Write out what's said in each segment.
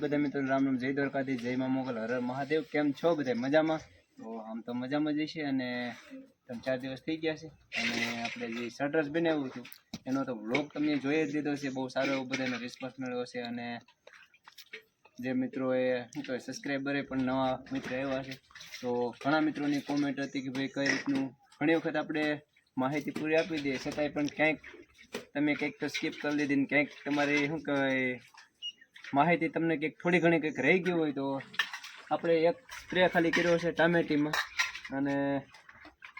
બધા મિત્રો રામ રામ, જય દ્વારકાથી જય મા મોગલ, હર મહાદેવ. કેમ છો બધા મજામાં? તો આમ તો મજામાં જ છે અને ત્રણ ચાર દિવસ થઈ ગયા છે. અને આપણે જે શર્ટર્સ બનાવ્યું હતું, એનો તો વ્લોગ તમને જોઈ જ લીધો છે બહુ સારો એવો બધાનો રિસ્પોન્સ મળ્યો છે અને જે મિત્રોએ શું કહેવાય સબસ્ક્રાઈબરે પણ નવા મિત્ર આવ્યા છે. તો ઘણા મિત્રોની કોમેન્ટ હતી કે ભાઈ કઈ રીતનું, ઘણી વખત આપણે માહિતી પૂરી આપી દઈએ, છતાંય પણ ક્યાંક તમે કંઈક તો સ્કીપ કરી દીધી ને ક્યાંક તમારી શું કહેવાય માહિતી તમને કંઈક થોડી ઘણી કંઈક રહી ગઈ હોય તો આપણે એક સ્પ્રે ખાલી કર્યો છે ટામેટીમાં. અને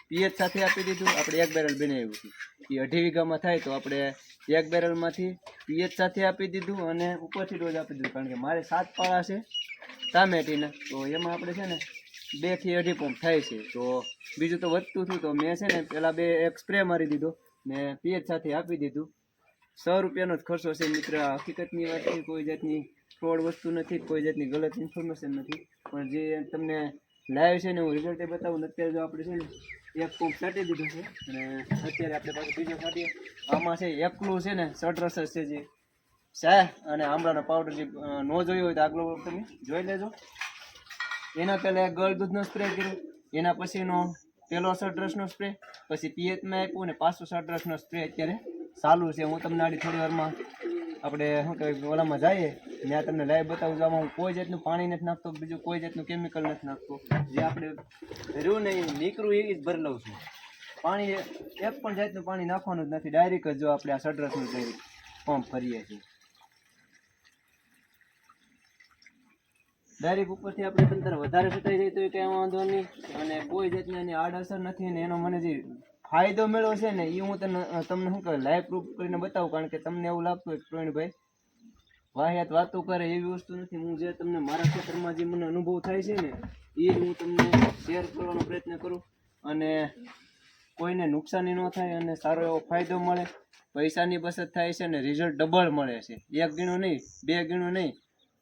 પીએચ સાથે આપી દીધું. આપણે એક બેરલ બનાવ્યું હતું. એ અઢી વીઘામાં થાય તો આપણે એક બેરલમાંથી પીએચ સાથે આપી દીધું અને ઉપરથી ડોઝ આપી દીધું. કારણ કે મારે સાત પાળા છે ટામેટીના. તો એમાં આપણે છે ને બેથી અઢી પંપ થાય છે. તો બીજું તો વધતું હતું. તો મેં છે ને પહેલાં બે એક સ્પ્રે મારી દીધો. ને પીએચ સાથે આપી દીધું. સો રૂપિયાનો જ ખર્ચો છે મિત્ર. હકીકતની વાત છે, કોઈ જાતની ફ્રોડ વસ્તુ નથી, કોઈ જાતની ગલત ઇન્ફોર્મેશન નથી. પણ જે તમને લાઈવ છે ને હું રિઝલ્ટ બતાવું ને અત્યારે જો આપણે છે ને એક પંપ છાંટી દીધો છે અને અત્યારે આપણે પાછું બીજો છાંટીએ. આમાં છે એકલું છે ને સટરસ જ છે જે. શાહ અને આમળાનો પાવડર જે ન જોયો હોય તો આગલો તમે જોઈ લેજો. એના પહેલાં એક ગળ દૂધનો સ્પ્રે કર્યો. એના પછીનો પહેલો સટરસનો સ્પ્રે પછી પીએચમાં આપ્યું અને પાછો સટરસનો સ્પ્રે અત્યારે ચાલુ છે. હું તમને આડી થોડી વારમાં આપણે શું કહેવાય, ઓલામાં જઈએ. ત્યાં તમને લાઈવ બતાવું છું. આમાં કોઈ જાતનું પાણી નથી નાખતો, બીજું કોઈ જાતનું કેમિકલ નથી નાખતો. જે આપણે રહ્યું ને એ નીકળું એ જ ભરી લઉં છું. પાણી એક પણ જાતનું પાણી નાખવાનું જ નથી. ડાયરેક્ટ જ જો આપણે આ સડરસનું ડાયરેક્ટ પંપ કરીએ છીએ. ડાયરેક્ટ ઉપરથી આપણે તંત્ર વધારે સુટાઈ જાય તો કંઈ વાંધો નહીં. અને કોઈ જાતની એની આડઅસર નથી અને એનો મને જે ફાયદો મેળવ્યો છે ને એ હું તને તમને શું કહે લાઈવ પ્રૂફ કરીને બતાવું, કારણ કે તમને એવું લાગતું હોય પ્રવીણભાઈ વાહિયાત વાતો કરે એવી વસ્તુ નથી. હું જે તમને મારા ક્ષેત્રમાં જે મને અનુભવ થાય છે ને એ હું તમને શેર કરવાનો પ્રયત્ન કરું અને કોઈને નુકસાની ન થાય અને સારો એવો ફાયદો મળે, પૈસાની બચત થાય છે અને રિઝલ્ટ ડબલ મળે છે. એક ગીણો નહીં, બે ગણું નહીં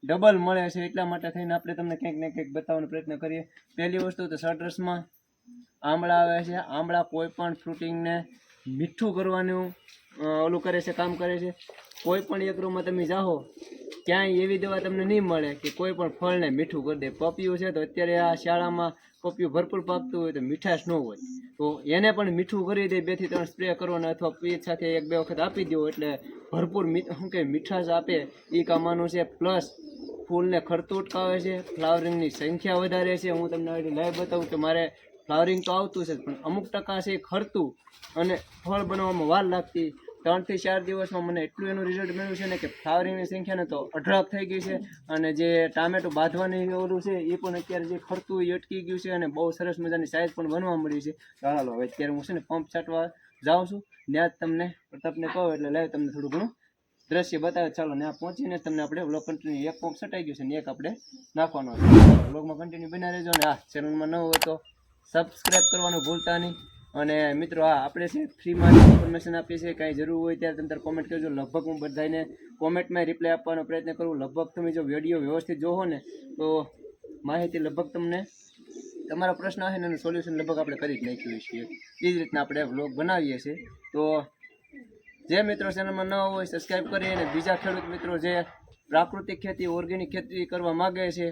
ડબલ મળે છે. એટલા માટે થઈને આપણે તમને કંઈક ને કંઈક બતાવવાનો પ્રયત્ન કરીએ. પહેલી વસ્તુ તો સટરસમાં આંબળા આવે છે. આંબળા કોઈ પણ ફ્રૂટિંગને મીઠું કરવાનું ઓલું કરે છે, કામ કરે છે. કોઈ પણ એક રૂમમાં તમે જાઓ, ક્યાંય એવી દવા તમને નહીં મળે કે કોઈ પણ ફળને મીઠું કરી દે. પપિયું છે તો અત્યારે આ શાળામાં પપિયું ભરપૂર પાકતું હોય તો મીઠાશ ન હોય. તો એને પણ મીઠું કરી દે, બેથી ત્રણ સ્પ્રે કરવાનો અથવા પીઠ સાથે એક બે વખત આપી દો એટલે ભરપૂર શું કે મીઠાશ આપે. એ કામવાનું છે, પ્લસ ફૂલને ખરતું અટકાવે છે. ફ્લાવરિંગની સંખ્યા વધારે છે. હું તમને લાઈવ બતાવું કે મારે ફ્લાવરિંગ તો આવતું છે પણ અમુક ટકા છે એ ખરતું અને ફળ બનાવવામાં વાર લાગતી. ત્રણથી ચાર દિવસમાં મને એટલું એનું રિઝલ્ટ મળ્યું છે ને કે ફ્લાવરિંગની સંખ્યાને તો અઢળક થઈ ગઈ છે અને જે ટામેટું બાંધવાની ઓલું છે એ પણ અત્યારે જે ખરતું એ અટકી ગયું છે અને બહુ સરસ મજાની સાઇઝ પણ બનવા મળી છે. ચાલો હવે અત્યારે હું છે ને પંપ છાંટવા જાઉં છું. ત્યાં જ તમને, પ્રતાપને કહો એટલે લાવ તમને થોડું ઘણું દ્રશ્ય બતાવે. ચાલો ને પહોંચીને તમને આપણે બ્લોક કન્ટિન્યુ એક પંપ સટાઈ ગયું છે ને એક આપણે નાખવાનો છે. વ્લોગમાં કન્ટિન્યુ બના રહેજો ને આ ચેનલમાં ન હોય તો સબસ્ક્રાઈબ કરવાનું ભૂલતા નહીં. અને મિત્રો હા આપણે છે ફ્રીમાં ઇન્ફોર્મેશન આપીએ છીએ. કાંઈ જરૂર હોય ત્યારે તમે કોમેન્ટ કરજો. લગભગ હું બધાને કોમેન્ટમાં રિપ્લાય આપવાનો પ્રયત્ન કરું. લગભગ તમે જો વીડિયો વ્યવસ્થિત જોવો ને, તો માહિતી લગભગ તમને, તમારો પ્રશ્ન હશે ને એનું સોલ્યુશન લગભગ આપણે કરી જ નાખ્યું છીએ એ જ રીતના આપણે વ્લોગ બનાવીએ છીએ. તો જે મિત્રો ચેનલમાં ન હોય સબસ્ક્રાઈબ કરી અને બીજા ખેડૂત મિત્રો જે પ્રાકૃતિક ખેતી ઓર્ગેનિક ખેતી કરવા માગે છે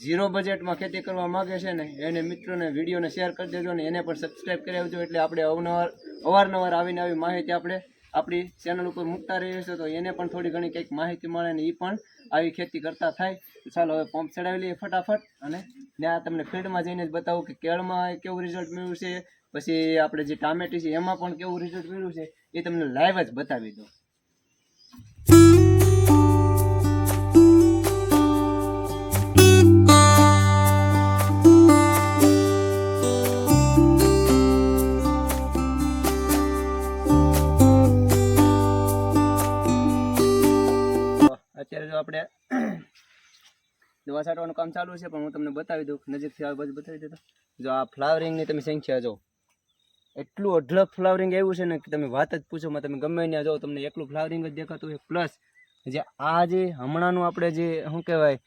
ઝીરો બજેટમાં ખેતી કરવા માગે છે ને, એને મિત્રોને વિડીયોને શેર કરી દેજો ને, એને પણ સબસ્ક્રાઈબ કરી આવજો. એટલે આપણે અવનવાર, અવારનવાર આવીને આવી માહિતી આપણે આપણી ચેનલ ઉપર મૂકતા રહીએ છીએ. તો એને પણ થોડી ઘણી કંઈક માહિતી મળે ને એ પણ આવી ખેતી કરતા થાય. ચાલો હવે પંપ ચડાવી લઈએ ફટાફટ અને ત્યાં તમને ફિલ્ડમાં જઈને જ બતાવું કે કેળમાં કેવું રિઝલ્ટ મળ્યું છે. પછી આપણે જે ટામેટી છે એમાં પણ કેવું રિઝલ્ટ મળ્યું છે એ તમને લાઈવ જ બતાવી દઉં. જો આપણે દવા છાંટવાનું કામ ચાલુ છે, પણ હું તમને બતાવી દઉં, નજીકથી આ બધું બતાવી દેતો જો આ ફ્લાવરિંગની તમે સંખ્યા જો? એટલું અઢળક ફ્લાવરિંગ આવ્યું છે ને કે તમે વાત જ પૂછો માં તમે ગમે ત્યાં જાઓ, તમને એકલું ફ્લાવરિંગ જ દેખાતું હોય. પ્લસ, જે આ જે હમણાંનું આપણે જે, શું કહેવાય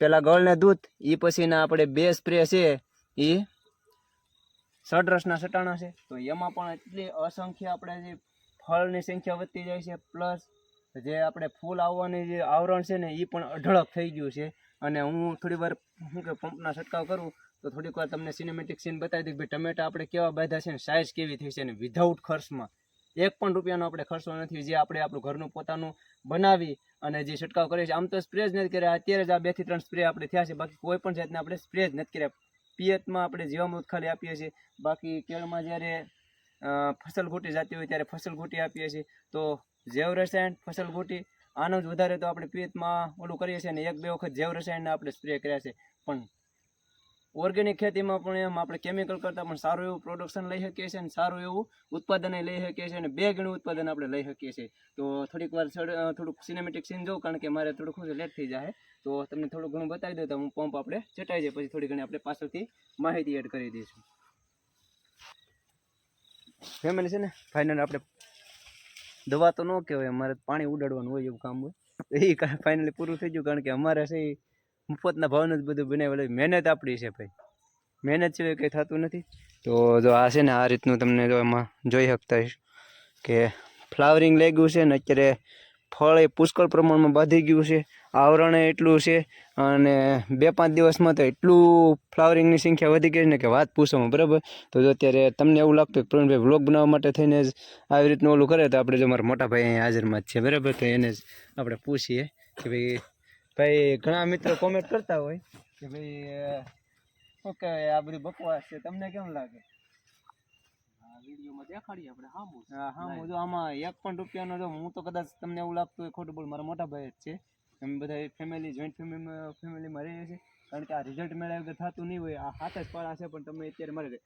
પેલા ગળને દૂધ એ પછીના આપણે બે સ્પ્રે છે એ સડરસના સટાણા છે. તો એમાં પણ એટલી અસંખ્ય આપણે જે ફળની સંખ્યા વધતી જાય છે, પ્લસ જે આપણે ફૂલ આવવાની જે આવરણ છે ને એ પણ અઢળક થઈ ગયું છે. અને હું થોડી વાર શું કે પંપના છંટકાવ કરું, તો થોડીક વાર તમને સિનેમેટિક સીન બતાવી દઉં કે ટમેટા આપણે કેવા બાંધ્યા છે ને સાઇઝ કેવી થઈ છે ને વિધાઉટ ખર્ચમાં. એક પણ રૂપિયાનો આપણે ખર્ચો નથી. જે આપણે આપણું ઘરનું પોતાનું બનાવી અને જે છંટકાવ કરીએ છીએ. આમ તો સ્પ્રે જ નથી કર્યા. અત્યારે જ આ બેથી ત્રણ સ્પ્રે આપણે થયા છે. બાકી કોઈ પણ જાતના આપણે સ્પ્રે જ નથી કર્યા. પિયતમાં આપણે જીવામૃત ખાલી આપીએ છીએ. બાકી કેળમાં જ્યારે ફસલ ઘૂંટી જતી હોય ત્યારે ફસલ ઘૂંટી આપીએ છીએ. તો જૈવ રસાયણ ફસલ ગોટી, આનો જ વધારે તો આપણે પિયતમાં ઓલું કરીએ છીએ અને એક બે વખત જૈવ રસાયણના આપણે સ્પ્રે કર્યા છે. પણ ઓર્ગેનિક ખેતીમાં પણ એમ આપણે કેમિકલ કરતાં પણ સારું એવું પ્રોડક્શન લઈ શકીએ છીએ અને સારું એવું ઉત્પાદન લઈ શકીએ છીએ અને બે ગણું ઉત્પાદન આપણે લઈ શકીએ છીએ. તો થોડીક વાર થોડુંક સિનેમેટિક સીન જોઉં કારણ કે મારે થોડુંક શું લેટ થઈ જાય તો તમને થોડું ઘણું બતાવી દઉં તો હું પંપ આપણે ચટાઈ જાય, પછી થોડી ઘણી આપણે પાછળથી માહિતી એડ કરી દઈશું. ફેમિલી છે ને ફાઇનલ આપણે દવા તો ન કહેવાય, અમારે પાણી ઉડાડવાનું હોય એવું કામ હોય. એ ફાઇનલી પૂરું થઈ ગયું કારણ કે અમારે છે મફતના ભાવનું જ બધું બનાવેલું મહેનત આપણી છે ભાઈ. મહેનત સિવાય કંઈ થતું નથી. તો જો આ છે ને આ રીતનું તમને જો એમાં જોઈ શકતા કે ફ્લાવરિંગ લાગ્યું છે ને અત્યારે ફળ એ પુષ્કળ પ્રમાણમાં બાંધી ગયું છે. આવરણ એટલું છે અને બે પાંચ દિવસમાં તો એટલું ફ્લાવરિંગની સંખ્યા વધી ગઈ છે ને કે વાત પૂછવામાં બરાબર? તો જો અત્યારે તમને એવું લાગતું કે પ્રવીણભાઈ વ્લોગ બનાવવા માટે થઈને જ આવી રીતનું ઓલું કરે તો આપણે જો મારા મોટા ભાઈ અહીંયા હાજરમાં જ છે બરાબર? તો એને જ આપણે પૂછીએ કે ભાઈ ભાઈ ઘણા મિત્રો કોમેન્ટ કરતા હોય કે ભાઈ શું કહેવાય આ બધી બકવાસ છે તમને કેમ લાગે? વિડીયોમાં દેખાડીએ આપણે હા હું જો આમાં એક પણ રૂપિયાનો જો હું તો કદાચ તમને એવું લાગતું હોય ખોટું બોલ મારા મોટા ભાઈ જ છે. અમે બધા ફેમિલી જોઈન્ટ ફેમિલી ફેમિલીમાં રહીએ છીએ. કારણ કે આ રિઝલ્ટ મેળવ્યા વગર થતું નહીં હોય, આ હાથ જ પાડા છે, પણ તમે અત્યારે મારે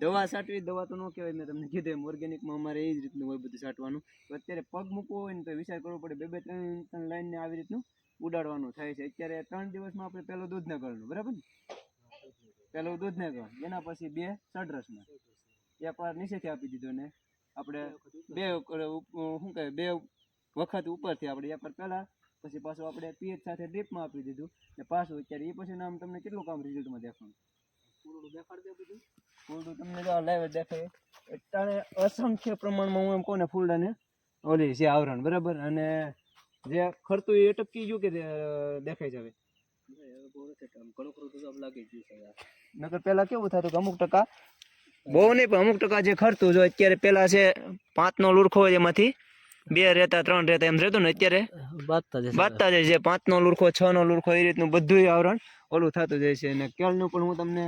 દવા છાંટવી, દવા તો ન કહેવાય, મેં તમને કીધું એમ ઓર્ગેનિકમાં અમારે એ જ રીતનું હોય બધું છાંટવાનું. તો અત્યારે પગ મૂકવો હોય ને તો વિચાર કરવો પડે, બે બે ત્રણ ત્રણ લાઈનને આવી રીતનું ઉડાડવાનું થાય છે. અત્યારે ત્રણ દિવસમાં આપણે પહેલું દૂધ ને ગળનું બરાબર ને? પહેલું દૂધ ને એના પછી બે સડરસમાં. એક વાર નીચેથી આપી દીધો ને, આપણે બે શું કહે બે વખત ઉપરથી આપણે એક વાર પહેલા પછી પાછું આપણે પીએચ સાથે ડ્રીપમાં આપી દીધું. ને પાછું અત્યારે એ પછી આમ તમને કેટલું કામ રિઝલ્ટમાં દેખાણું? પૂરું દેખાડી દે પૂરું તમને જો લાઈવ દેખાય. અત્યારે અસંખ્ય પ્રમાણમાં હું એમ કહું ને ફૂલડાને ઓલી છે આવરણ બરાબર? અને જે ખરતું એ ટપકી ગયું કે દેખાય જવે નકર પેલા કેવું થતું કે અમુક ટકા બહુ નહીં પણ અમુક ટકા જે ખરતું જો અત્યારે પેલા છે પાંચનો લુરખો હોય એમાંથી બે રહેતા ત્રણ રહેતા એમ રહેતું ને અત્યારે? બાંધતા જાય છે પાંચનો લુરખો છ નો લુરખો એ રીતનું બધું આવરણ ઓલું થતું જાય છે. અને કેળનું પણ હું તમને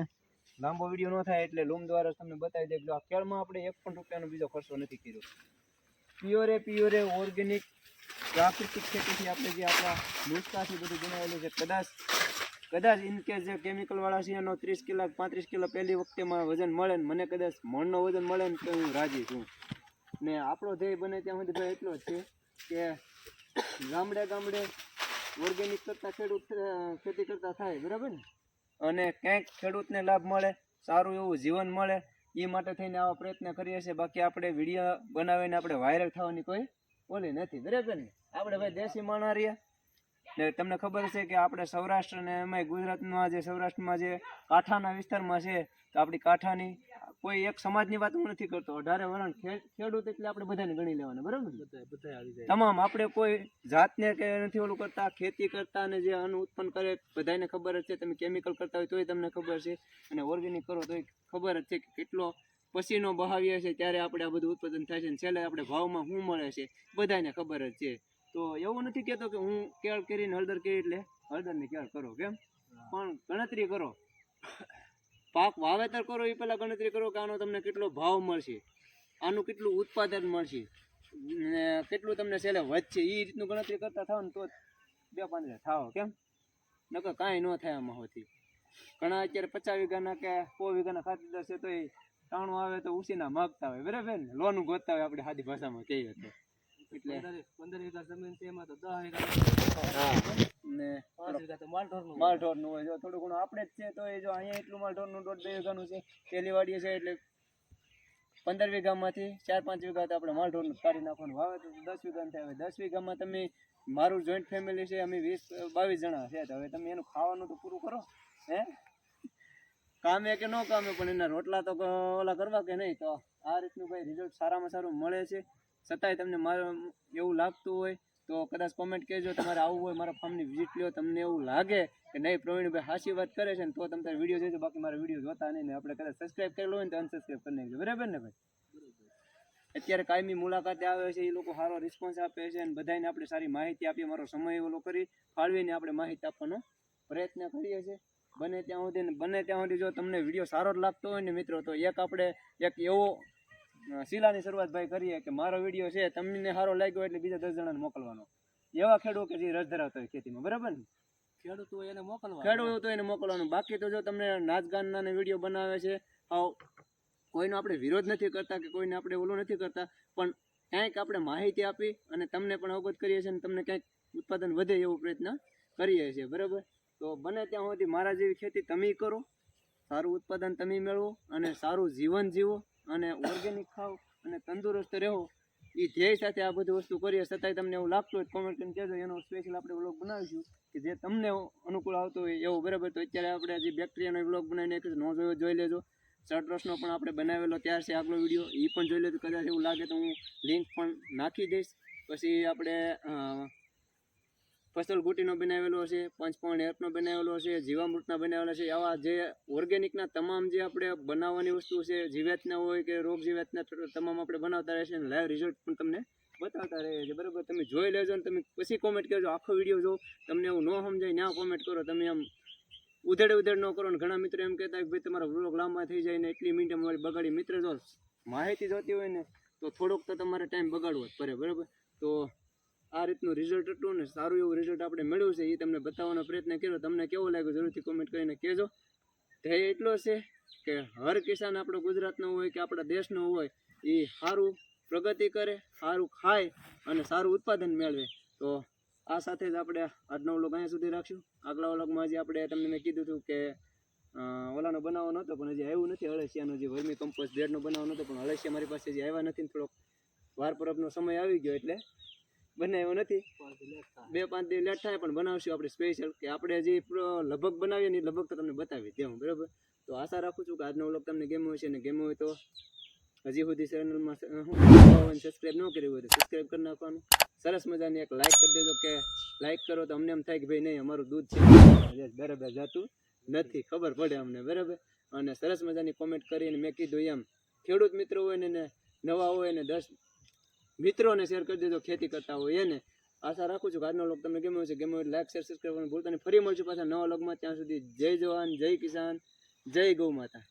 લાંબો વીડિયો ન થાય એટલે લૂમ દ્વારા તમને બતાવી દઉં. કે આ કેળમાં આપણે એક પણ રૂપિયાનો બીજો ખર્ચો નથી કર્યો. પ્યોરે પ્યોરે ઓર્ગેનિક પ્રાકૃતિક ખેતીથી આપણે જે આપણા નુસ્ખાથી બધું બનાવેલું છે. કદાચ કદાચ ઇન કેસ જે કેમિકલવાળા છે એનો ત્રીસ કિલો પાંત્રીસ કિલો પહેલી વખતે વજન મળે ને મને કદાચ મણનો વજન મળે ને તો હું રાજી છું. ને આપણો ધ્યેય બને ત્યાં સુધી ભાઈ એટલો જ છે કે ગામડે ગામડે ઓર્ગેનિક કરતા ખેડૂત ખેતી કરતા થાય, બરાબર ને? અને ક્યાંક ખેડૂતને લાભ મળે, સારું એવું જીવન મળે, એ માટે થઈને આવા પ્રયત્ન કરીએ છીએ. બાકી આપણે વીડિયો બનાવીને આપણે વાયરલ થવાની કોઈ ઓલી નથી, બરાબર ને? આપણે ભાઈ દેશી માણા રહ્યા. તમને ખબર છે કે આપણે સૌરાષ્ટ્ર અને એમાંય ગુજરાતમાં જે સૌરાષ્ટ્રમાં જે કાંઠાના વિસ્તારમાં છે તો આપણી કાંઠાની કોઈ એક સમાજની વાત હું નથી કરતો. અઢારે વરણ ખેડૂત એટલે આપણે બધાને ગણી લેવાના બરાબર તમામ આપણે કોઈ જાતને કે નથી ઓલું કરતા ખેતી કરતા અને જે અન્ન ઉત્પન્ન કરે બધાને ખબર જ છે. તમે કેમિકલ કરતા હોય તોય તમને ખબર છે. અને ઓર્ગેનિક કરો તોય ખબર જ છે કે કેટલો પસીનો બહાવીએ છે ત્યારે આપણે આ બધું ઉત્પાદન થાય છે. અને છેલ્લે આપણે ભાવમાં શું મળે છે બધાને ખબર જ છે. તો એવું નથી કહેતો કે હું કેળ કરીને હળદર કરી એટલે હળદરની કેળ કરો કેમ? પણ ગણતરી કરો. પાક વાવેતર કરો એ પહેલાં ગણતરી કરો કે આનો તમને કેટલો ભાવ મળશે આનું કેટલું ઉત્પાદન મળશે ને કેટલું તમને છેલ્લે વધશે એ રીતનું ગણતરી કરતા થાવ ને તો બે પાંચ થાવ કેમ? નકર કાંઈ ન થાય આમાં હોતી. ઘણા અત્યારે પચાસ વીઘાના કે સો વીઘાના ખાતેદાર છે તો એ ટાણું આવે તો ઉસીના માગતા હોય બરાબર ને? લોન ગોતતા હોય આપણે સાદી ભાષામાં કહીએ તો. એટલે પંદર વીઘા જમીન છે એમાં તો દસ વીઘા ને પાંચ વીઘા તો માલઢોરનું હોય. માલઢોરનું હોય. જો થોડું ઘણું આપણે જ છે તો એ જો અહીંયા એટલું માલઢોરનું દોઢ બે વીઘાનું છે. પેલી વાડીએ છે એટલે પંદર વીઘામાંથી ચાર પાંચ વીઘા તો આપણે માલઢોરનું કાઢી નાખવાનું. વાવે તો દસ વીઘાનું થાય. હવે દસ વીઘામાં તમે મારું જોઈન્ટ ફેમિલી છે અમે વીસ બાવીસ જણા છે. તો હવે તમે એનું ખાવાનું તો પૂરું કરો હે? કામે કે ન કામે પણ એના રોટલા તો ઓલા કરવા કે નહીં તો આ રીતનું ભાઈ રિઝલ્ટ સારામાં સારું મળે છે. છતાંય તમને મારું એવું લાગતું હોય, તો કદાચ કોમેન્ટ કહેજો. તમારે આવવું હોય, મારા ફાર્મની વિઝિટ લ્યો. તમને એવું લાગે કે નહીં, પ્રવીણભાઈ હાસી વાત કરે છે ને, તો તમે તારે વીડિયો જોજો. બાકી મારા વીડિયો જોતા નહીં ને, આપણે કદાચ સબસ્ક્રાઈબ કરેલો હોય ને, તો અનસબસ્ક્રાઈબ કરી નાખજો. બરાબર ને ભાઈ? અત્યારે કાયમી મુલાકાતે આવે છે, એ લોકો સારો રિસ્પોન્સ આપે છે અને બધાને આપણે સારી માહિતી આપીએ, મારો સમય ઓલો કરી ફાળવીને આપણે માહિતી આપવાનો પ્રયત્ન કરીએ છીએ. બને ત્યાં સુધી બને ત્યાં સુધી જો તમને વીડિયો સારો લાગતો હોય ને મિત્રો, તો એક આપણે એક એવો શીલાની શરૂઆત ભાઈ કરીએ કે મારો વીડિયો છે તમને સારો લાગ્યો એટલે બીજા દસ જણાને મોકલવાનો. એવા ખેડૂત કે જે રસ ધરાવતા હોય ખેતીમાં બરાબર ને? ખેડૂતો એને મોકલવા ખેડૂત તો એને મોકલવાનું. બાકી તો જો તમને નાચ ગાનના વીડિયો બનાવે છે આવ કોઈનો આપણે વિરોધ નથી કરતા કે કોઈને આપણે ઓલું નથી કરતા પણ ક્યાંક આપણે માહિતી આપી અને તમને પણ અવગત કરીએ છીએ અને તમને ક્યાંક ઉત્પાદન વધે એવો પ્રયત્ન કરીએ છીએ બરાબર? તો બને ત્યાં સુધી મારા જેવી ખેતી તમે કરો સારું ઉત્પાદન તમે મેળવો અને સારું જીવન જીવો. અને ઓર્ગેનિક ખાઓ અને તંદુરસ્ત રહો. એ ધ્યેય સાથે આ બધી વસ્તુ કરીએ છતાંય તમને એવું લાગતું હોય કોમેન્ટ કરીને કહેજો. એનો સ્પેશિયલ આપણે વ્લોગ બનાવીશું કે જે તમને અનુકૂળ આવતો હોય એવું. બરાબર? તો અત્યારે આપણે જે બેક્ટેરિયાનો વ્લોગ બનાવીને એક ન જોયો, જોઈ લેજો. શર્ટરસનો પણ આપણે બનાવેલો. ત્યાર છે આગલો વીડિયો એ પણ જોઈ લેજો. કદાચ એવું લાગે તો હું લિંક પણ નાખી દઈશ. પછી આપણે ગુટીનો બનાવેલો છે પંચપણ એપનો બનાવેલો છે જીવામૃતના બનાવેલા છે, આવા જે ઓર્ગેનિકના તમામ જે આપણે બનાવવાની વસ્તુ છે, જીવાતના હોય કે રોગ જીવાતના તમામ આપણે બનાવતા રહે છે અને લાઈવ રિઝલ્ટ પણ તમને બતાવતા રહે છે બરાબર? તમે જોઈ લેજો અને તમે પછી કોમેન્ટ કરજો. આખો વીડિયો જો તમને એવું ન સમજાય ના કોમેન્ટ કરો. તમે આમ ઉધેડ ઉધેડ ન કરો ને ઘણા મિત્રો એમ કહેતા કે ભાઈ તમારો વ્લોગ લાંબા થઈ જાય ને એટલી મિનિટ અમારી બગાડી. મિત્ર જો માહિતી જોતી હોય ને, તો થોડોક તો તમારે ટાઈમ બગાડવો જ પડે. બરાબર? તો આ રીતનું રિઝલ્ટ હતું ને સારું એવું રિઝલ્ટ આપણે મેળવ્યું છે, એ તમને બતાવવાનો પ્રયત્ન કર્યો. તમને કેવું લાગ્યું? જરૂરથી કોમેન્ટ કરીને કહેજો. ધ્યેય એટલો છે કે હર કિસાન આપણો ગુજરાતનો હોય કે આપણા દેશનો હોય, એ સારું પ્રગતિ કરે, સારું ખાય અને સારું ઉત્પાદન મેળવે. તો આ સાથે જ આપણે આજનો વ્લોગ અહીંયા સુધી રાખશું. આગલા વ્લોગમાં હજી આપણે તમને મેં કીધું હતું કે ઓલાનો બનાવવો નહોતો, પણ હજી આવ્યું નથી અળસિયાનો જે વર્મી કમ્પોસ્ટ બેડનો બનાવવો નહોતો, પણ અળસિયા મારી પાસે હજી આવ્યા નથી થોડોક વાર પરબનો સમય આવી ગયો એટલે બનાવ્યો નથી. બે પાંચ દિવસ લેટ થાય પણ બનાવશું આપણે સ્પેશિયલ કે આપણે જે લગભગ બનાવીએ ને એ લગભગ તો તમને બતાવી દેવું બરાબર? તો આશા રાખું છું કે આજનો વ્લોગ તમને ગેમ હોય છે ને ગેમ હોય તો હજી સુધી ચેનલમાં સબસ્ક્રાઈબ ન કર્યું હોય તો સબસ્ક્રાઈબ કરી નાખવાનું. સરસ મજાની એક લાઇક કરી દેજો કે લાઇક કરો તો અમને એમ થાય કે ભાઈ નહીં અમારું દૂધ છે. બરાબર જાતું નથી ખબર પડે અમને બરાબર? અને સરસ મજાની કોમેન્ટ કરીને મેં કીધું એમ ખેડૂત મિત્રો હોય ને ને નવા હોય ને દસ મિત્રોને શેર કરી દેજો, ખેતી કરતા હોય એને. આશા રાખું છું આજનો લોક તમને ગમ્યો છે ગમ્યો લાઈક શેર સબસ્ક્રાઈબ કરવાનું ભૂલતા ફરી મળશું પાછા નવા લોગમાં ત્યાં સુધી જય જવાન, જય કિસાન, જય ગૌ માતા.